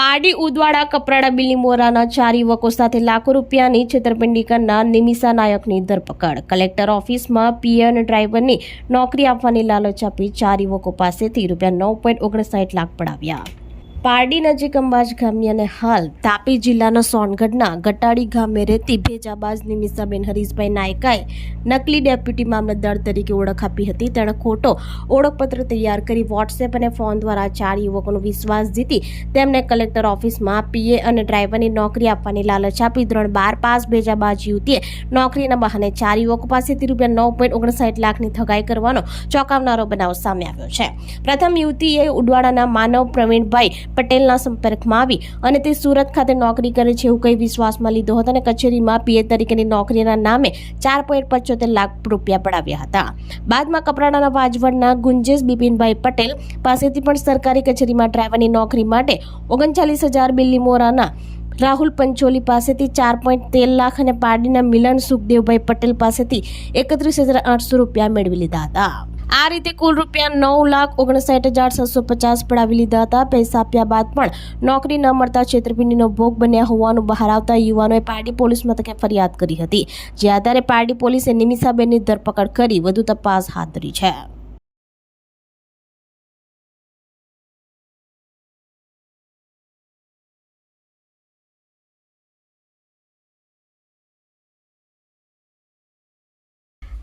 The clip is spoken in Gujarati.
પારડી ઉદવાડા કપરાડા બિલીમોરાના ચાર યુવકો સાથે લાખો રૂપિયાની છેતરપિંડી કરનાર નિમિષા નાયકની ધરપકડ. કલેક્ટર ઓફિસમાં પીએન ડ્રાઈવરની નોકરી આપવાની લાલચ આપી ચાર યુવકો પાસેથી રૂપિયા નવ પોઈન્ટ ઓગણસાઠ લાખ પડાવ્યા. પારડી નજીક અંબાજ ગામની અને હાલ તાપી જિલ્લાના સોનગઢના ગટાડી ગામે રહેતી ભેજાબાજ નિમિષાબેન હરીશભાઈ નાયકાએ નકલી ડેપ્યુટી મામલતદાર તરીકે ઓળખ આપી હતી. તેણે ખોટો ઓળખપત્ર તૈયાર કરી વોટ્સએપ અને ફોન દ્વારા ચાર યુવકોનો વિશ્વાસ જીતી તેમને કલેક્ટર ઓફિસમાં પીએ અને ડ્રાઈવરની નોકરી આપવાની લાલચ આપી. ધોરણ બાર પાસ ભેજાબાજ યુવતીએ નોકરીના બહાને ચાર યુવકો પાસેથી રૂપિયા નવ પોઈન્ટ ઓગણસાઠ લાખની થગાઈ કરવાનો ચોંકાવનારો બનાવ સામે આવ્યો છે. પ્રથમ યુવતીએ ઉડવાડાના માનવ પ્રવીણભાઈ પટેલના સંપર્કમાં આવી અને તે સુરત ખાતે નોકરી કરે છે એવું કહી વિશ્વાસમાં લીધો હતો અને કચેરીમાં પીએ તરીકેની નોકરીના નામે ચાર પોઈન્ટ પંચોતેર લાખ રૂપિયા પડાવ્યા હતા. બાદમાં કપરાડાના વાજવડના ગુંજેશ બિપિનભાઈ પટેલ પાસેથી પણ સરકારી કચેરીમાં ડ્રાઈવરની નોકરી માટે ઓગણચાલીસ હજાર બિલ્લી મોરાના રાહુલ પંચોલી પાસેથી ચાર પોઈન્ટ તેર લાખ અને પારડીના મિલન સુખદેવભાઈ પટેલ પાસેથી એકત્રીસ હજાર આઠસો રૂપિયા મેળવી લીધા હતા. આ રીતે કુલ રૂપિયા નવ લાખ ઓગણસાઠ હજાર છસો પચાસ પડાવી લીધા હતા. પૈસા આપ્યા બાદ પણ નોકરી ન મળતા છેતરપિંડીનો ભોગ બન્યા હોવાનું બહાર આવતા યુવાનોએ પારડી પોલીસ મથકે ફરિયાદ કરી હતી. જે આધારે પારડી પોલીસે નિમિષાબેનની ધરપકડ કરી વધુ તપાસ હાથ ધરી છે.